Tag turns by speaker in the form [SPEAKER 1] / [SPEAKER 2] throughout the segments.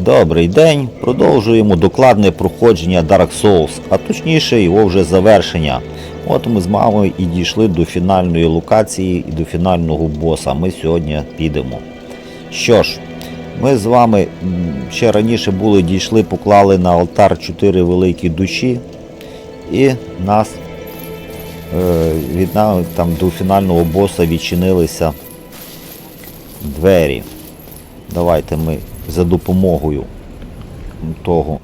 [SPEAKER 1] Добрий день. Продовжуємо докладне проходження Dark Souls, а точніше його вже завершення. От ми з мамою і дійшли до фінальної локації і до фінального боса. Ми сьогодні підемо. Що ж, ми з вами ще раніше були дійшли, поклали на алтар чотири великі душі, і нас е, від там до фінального боса відчинилися двері. Давайте ми за допомогою того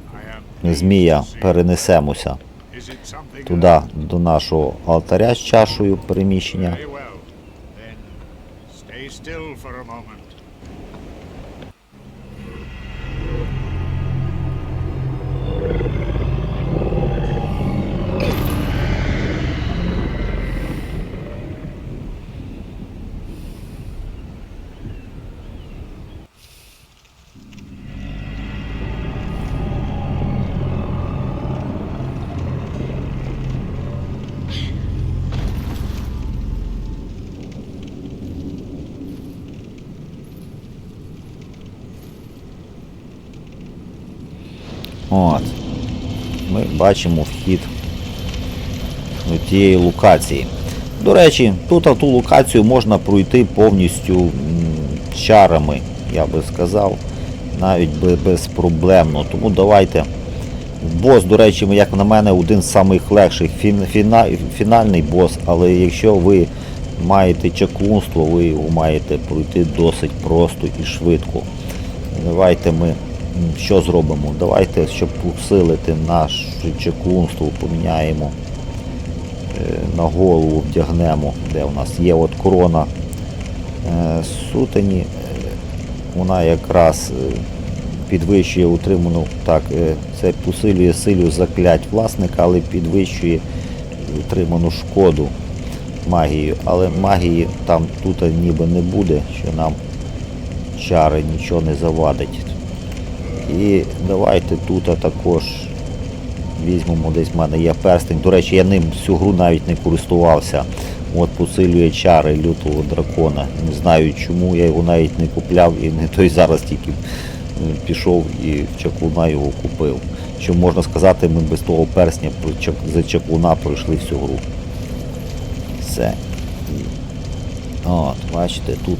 [SPEAKER 1] змія перенесемося туди, до нашого алтаря з чашою переміщення. Бачимо вхід до тієї локації. До речі, тут ту локацію можна пройти повністю чарами, я би сказав, навіть безпроблемно. Тому давайте. Бос, до речі, як на мене, один з самих легших фінальний бос, але якщо ви маєте чаклунство, ви його маєте пройти досить просто і швидко. Давайте ми що зробимо? Давайте, щоб усилити наше чаклунство, поміняємо е, на голову, вдягнемо, де у нас є от корона е, сутені. Вона якраз е, підвищує утриману, так, це посилює силу заклять власника, але підвищує утриману шкоду магією. Але магії там тут ніби не буде, що нам чари нічого не завадить. І давайте тут також візьмемо десь в мене є перстень. До речі, я ним всю гру навіть не користувався. От посилює чари лютого дракона. Не знаю чому, я його навіть не купляв і не той зараз тільки е, пішов і в чаклуна його купив. Що можна сказати, ми без того персня за чаклуна пройшли всю гру. Все. От, бачите, тут.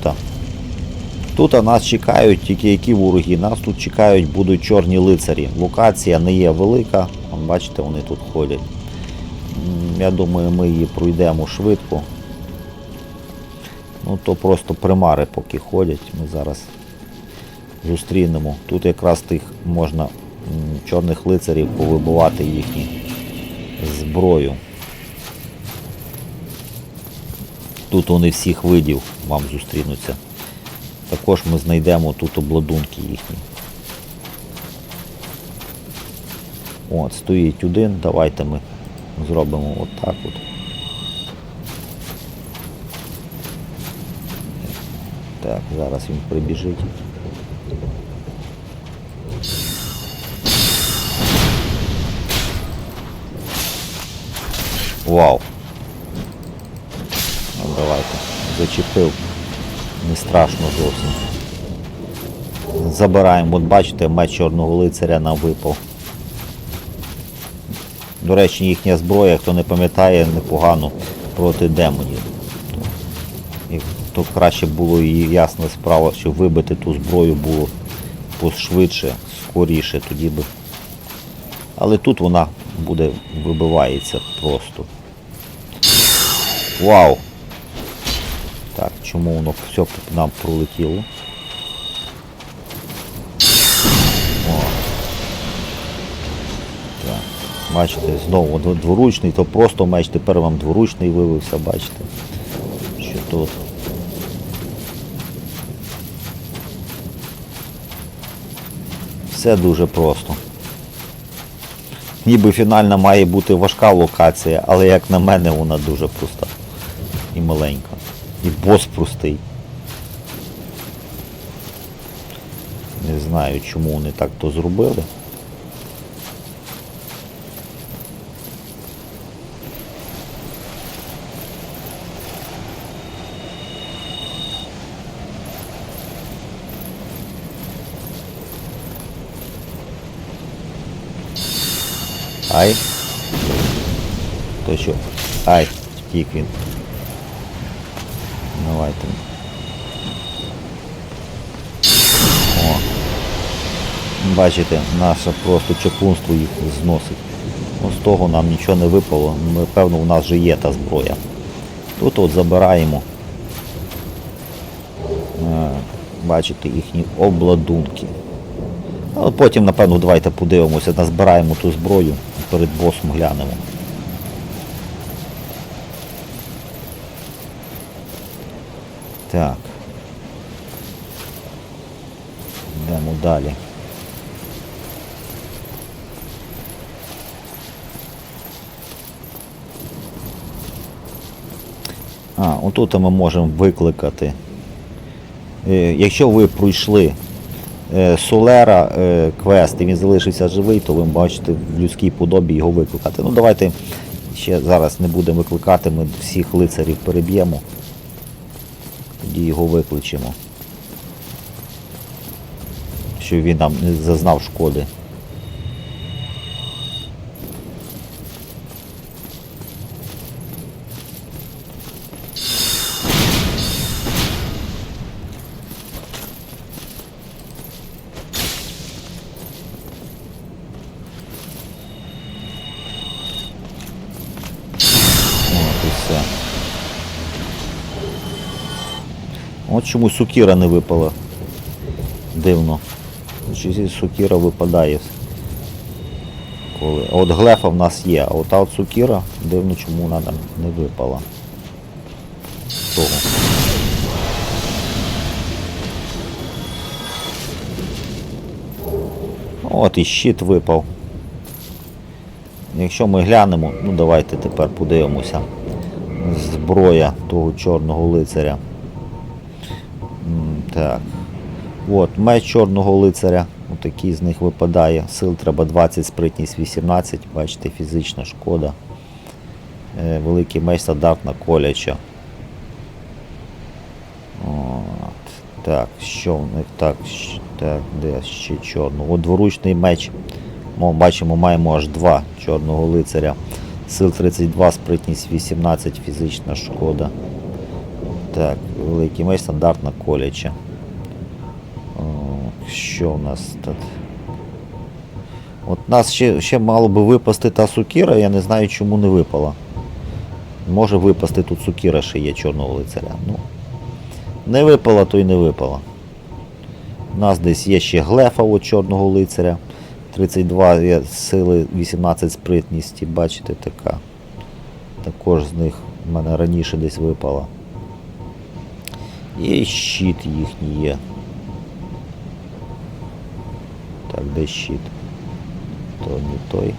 [SPEAKER 1] Тут нас чекають тільки які вороги. Нас тут чекають будуть чорні лицарі. Локація не є велика. Бачите, вони тут ходять. Я думаю, ми її пройдемо швидко. Ну то просто примари поки ходять. Ми зараз зустрінемо. Тут якраз тих можна чорних лицарів повибивати їхні зброю. Тут вони всіх видів вам зустрінуться. Також ми знайдемо тут обладунки їхні. От, стоїть один, давайте ми зробимо отак от. Так, зараз він прибіжить. Вау! Ну, давайте. Зачепив. Не страшно зовсім. Забираємо, от бачите, меч чорного лицаря нам випав. До речі, їхня зброя, хто не пам'ятає, непогано проти демонів. То краще було і ясна справа, щоб вибити ту зброю було пошвидше, скоріше, тоді би. Але тут вона буде вибивається просто. Вау! Так, чому воно все нам пролетіло? О. Так. Бачите, знову дворучний, то просто меч, тепер вам дворучний вивився, бачите. Що тут? Все дуже просто. Ніби фінальна має бути важка локація, але як на мене вона дуже проста і маленька. І бос простий. Не знаю, чому вони так то зробили. Ай. То що? Ай, втік він. Давайте. О. Бачите, наше просто чаклунство їх зносить. Ну, з того нам нічого не випало. Ми, певно, у нас вже є та зброя. Тут от забираємо. Е, Бачите їхні обладунки. А потім, напевно, давайте подивимося, назбираємо ту зброю, перед босом глянемо. Так. Йдемо далі. А, отут ми можемо викликати. Е, Якщо ви пройшли е, Солера е, квест і він залишився живий, то ви бачите в людській подобі його викликати. Ну давайте ще зараз не будемо викликати, ми всіх лицарів переб'ємо. Тоді його викличемо. Щоб він нам не зазнав шкоди. От чому сукіра не випала. Дивно. Чи сукіра випадає. От глефа в нас є, а от от сукіра, дивно чому вона не випала. Того. От і щит випав. Якщо ми глянемо, ну давайте тепер подивимося. Зброя того чорного лицаря. Так. От, меч чорного лицаря. Отакий з них випадає. Сил треба 20, спритність 18. Бачите, фізична шкода. Е, великий меч стандартна коляча. От. Так, що в них так, так, де ще чорного? От дворучний меч. Ми бачимо, маємо аж два чорного лицаря. Сил 32, спритність 18, фізична шкода. Так, великий меч, стандартна коляча. Що в нас тут? От нас ще, ще мало би випасти та сукіра, я не знаю, чому не випала. Може випасти тут сукіра ще є чорного лицаря. Ну, не випала, то й не випала. У нас десь є ще глефа от чорного лицаря. 32 є сили, 18 спритності, бачите, така. Також з них в мене раніше десь випала. І щит їхній є. Так, де щит? То не той.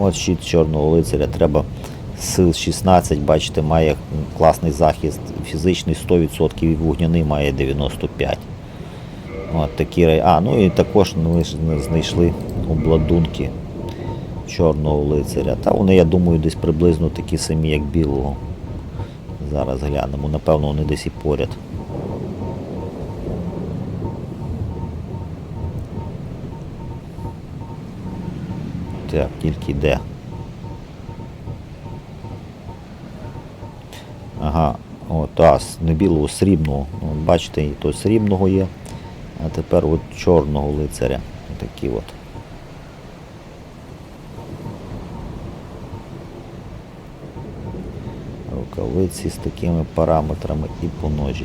[SPEAKER 1] От щит чорного лицаря. Треба сил 16, бачите, має класний захист. Фізичний 100% і вогняний має 95%. От такі рай- А, ну і також ми знайшли обладунки чорного лицаря. Та вони, я думаю, десь приблизно такі самі, як білого. Зараз глянемо. Напевно, вони десь і поряд. Так, тільки де. Ага, о, та, не білого, срібного. Ну, бачите, і то срібного є. А тепер от чорного лицаря. Такі от. Рукавиці з такими параметрами і по ножі.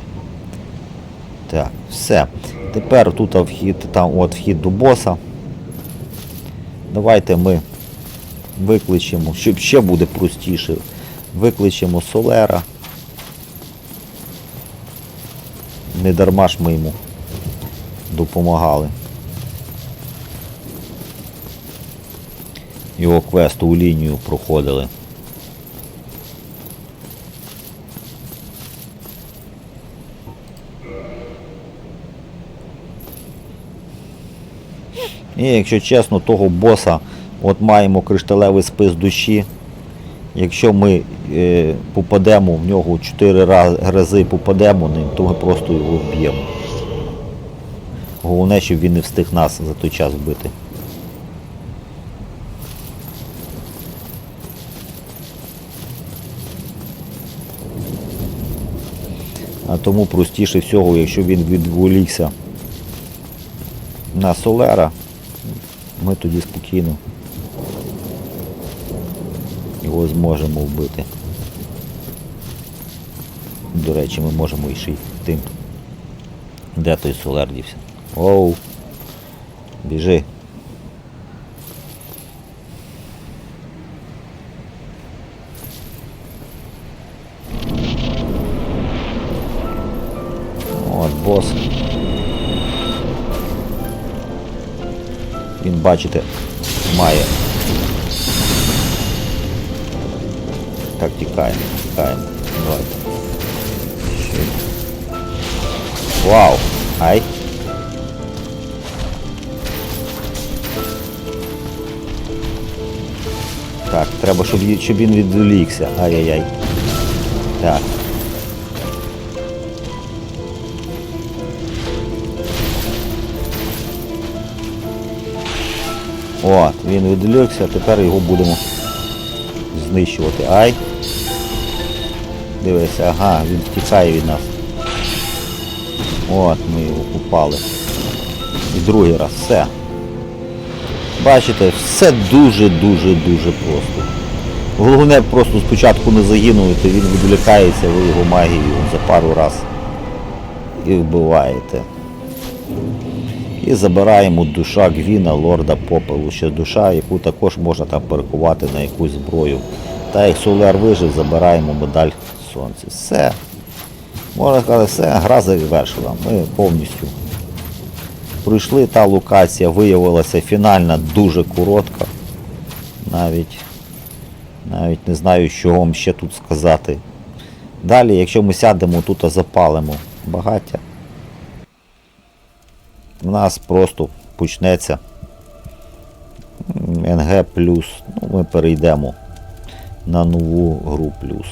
[SPEAKER 1] Так, все. Тепер тут вхід, там от вхід до боса. Давайте ми викличемо, щоб ще буде простіше. Викличемо Солера. Не дарма ж ми йому допомагали. Його квесту у лінію проходили. І якщо чесно, того боса от маємо кришталевий спис душі. Якщо ми е, попадемо в нього 4 рази попадемо ним, то ми просто його вб'ємо. Головне, щоб він не встиг нас за той час вбити. А тому простіше всього, якщо він відволікся на солера, ми тоді спокійно його зможемо вбити. До речі, ми можемо ще тим. Де той Солер дівся? Оу. Біжи. От бос. Бачите, має. Так, тікаємо, тікаємо. Давайте. Вау! Ай! Так, треба, щоб, щоб він відволікся. Ай-яй-яй. Так. От, він відволікся, тепер його будемо знищувати. Ай. Дивися, ага, він втікає від нас. От, ми його купали. І другий раз, все. Бачите, все дуже-дуже-дуже просто. Головне просто спочатку не загинути, він відволікається, ви його магією за пару раз і вбиваєте. І забираємо душа Гвіна, лорда попелу. Ще душа, яку також можна там перекувати на якусь зброю. Та як Солер вижив, забираємо медаль сонця. Все. Можна сказати, все, гра завершила. Ми повністю пройшли. Та локація виявилася фінальна дуже коротка. Навіть, навіть не знаю, що вам ще тут сказати. Далі, якщо ми сядемо тут, запалимо багаття у нас просто почнеться НГ плюс. Ну, ми перейдемо на нову гру плюс.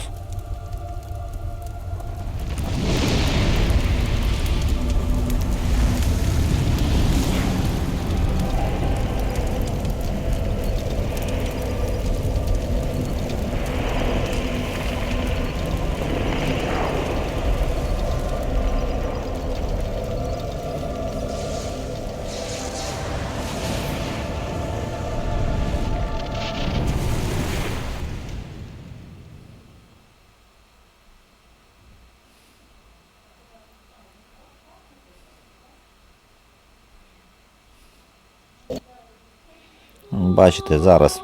[SPEAKER 1] Бачите, зараз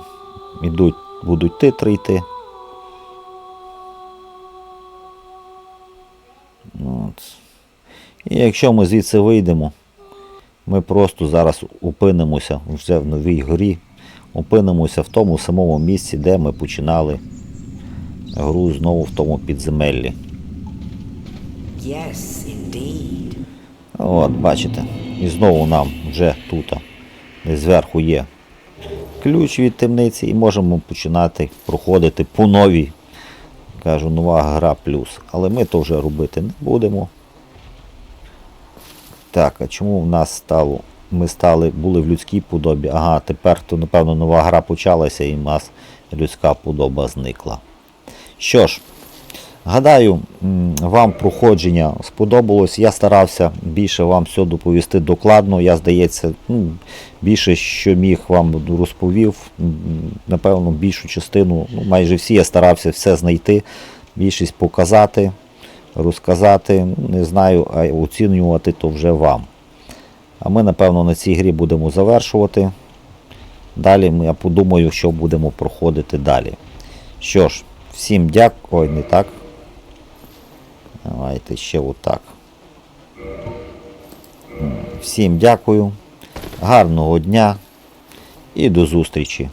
[SPEAKER 1] ідуть, будуть титри йти. От. І якщо ми звідси вийдемо, ми просто зараз опинимося вже в новій горі, опинимося в тому самому місці, де ми починали гру знову в тому підземеллі.
[SPEAKER 2] Yes, indeed.
[SPEAKER 1] От, бачите. І знову нам вже тут, зверху є ключ від темниці і можемо починати проходити по новій. Кажу, нова гра плюс. Але ми то вже робити не будемо. Так, а чому в нас стало? Ми стали, були в людській подобі. Ага, тепер то, напевно, нова гра почалася і в нас людська подоба зникла. Що ж, Гадаю, вам проходження сподобалось. Я старався більше вам все доповісти докладно. Я, здається, ну, більше, що міг вам розповів. Напевно, більшу частину, ну, майже всі я старався все знайти, більшість показати, розказати. Не знаю, а оцінювати то вже вам. А ми, напевно, на цій грі будемо завершувати. Далі я подумаю, що будемо проходити далі. Що ж, всім дякую. Не так. Давайте ще отак. Всім дякую. Гарного дня і до зустрічі.